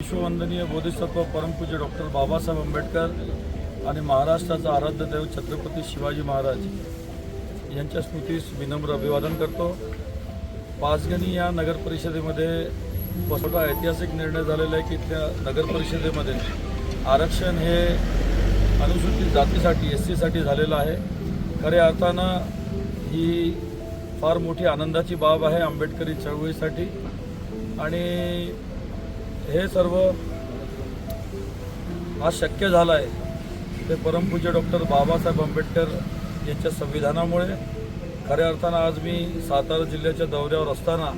विश्ववंदनीय बोधिसत्व परमपूज्य डॉक्टर बाबासाहेब आंबेडकर आणि महाराष्ट्राचा आराध्यदेव छत्रपती शिवाजी महाराज यांच्या स्मृतीस विनम्र अभिवादन करतो. पाचगणी या नगर परिषदेमध्ये ऐतिहासिक निर्णय झालेला आहे की त्या नगर परिषदेमध्ये आरक्षण हे अनुसूचित जातीसाठी एस सीसाठी झालेलं आहे. खऱ्या अर्थानं ही फार मोठी आनंदाची बाब आहे आंबेडकरी चळवळीसाठी. आणि हे सर्व आज शक्य झालं आहे ते परमपूज्य डॉक्टर बाबासाहेब आंबेडकर यांच्या संविधानामुळे. खऱ्या अर्थानं आज मी सातारा जिल्ह्याच्या दौऱ्यावर असताना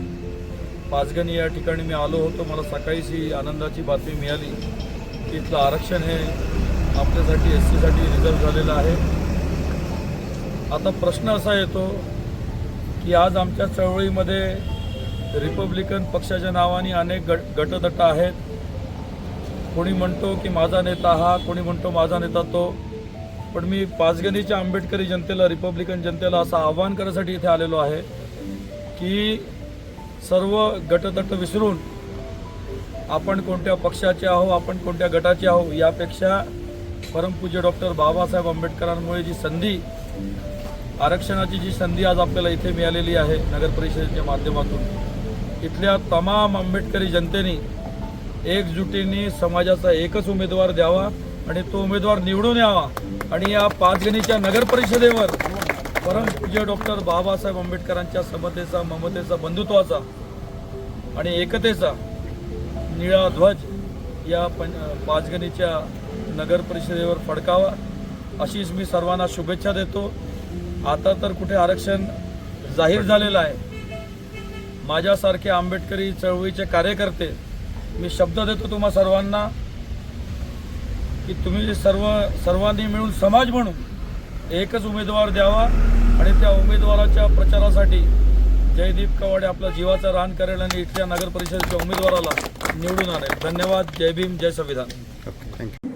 पाचगणी या ठिकाणी मी आलो होतो. मला सकाळीच ही आनंदाची बातमी मिळाली की इथलं आरक्षण हे आपल्यासाठी एस सीसाठी रिझर्व झालेलं आहे. आता प्रश्न असा येतो की आज आमच्या चळवळीमध्ये रिपब्लिकन पक्षाच्या नावाने अनेक गट गटदट आहेत. कोणी म्हणतो की माझा नेता हा कोणी म्हणतो माझा नेता तो. पण मी पाचगणीच्या आंबेडकरी जनतेला रिपब्लिकन जनतेला असं आवाहन करण्यासाठी इथे आलेलो आहे की सर्व गटतट विसरून आपण कोणत्या पक्षाचे आहो आपण कोणत्या गटाचे आहो यापेक्षा परमपूज्य डॉक्टर बाबासाहेब आंबेडकरांमुळे जी संधी आरक्षणाची जी संधी आज आपल्याला इथे मिळालेली आहे नगर परिषदेच्या माध्यमातून इथल्या तमाम आंबेडकरी जनतेने एकजुटीने समाजाचा एकच उमेदवार द्यावा आणि तो उमेदवार निवडून यावा. आणि या पाचगणीच्या नगर परिषदेवर परमपूज्य डॉक्टर बाबासाहेब आंबेडकरांच्या समतेचा ममतेचा बंधुत्वाचा आणि एकतेचा निळा ध्वज या पं पाचगणीच्या नगर परिषदेवर फडकावा अशीच मी सर्वांना शुभेच्छा देतो. आता तर कुठे आरक्षण जाहीर झालेलं आहे. माझ्यासारखे आंबेडकरी चळवळीचे कार्यकर्ते मी शब्द देतो तुम्हा सर्वांना की तुम्ही सर्व सर्वांनी मिळून समाज म्हणून एकच उमेदवार द्यावा आणि त्या उमेदवाराच्या प्रचारासाठी जयदीप कवाडे आपला जीवाचा रान करेल आणि इथल्या नगर परिषदेच्या उमेदवाराला निवडून आणेल. धन्यवाद. जय भीम. जय संविधान. Okay thank you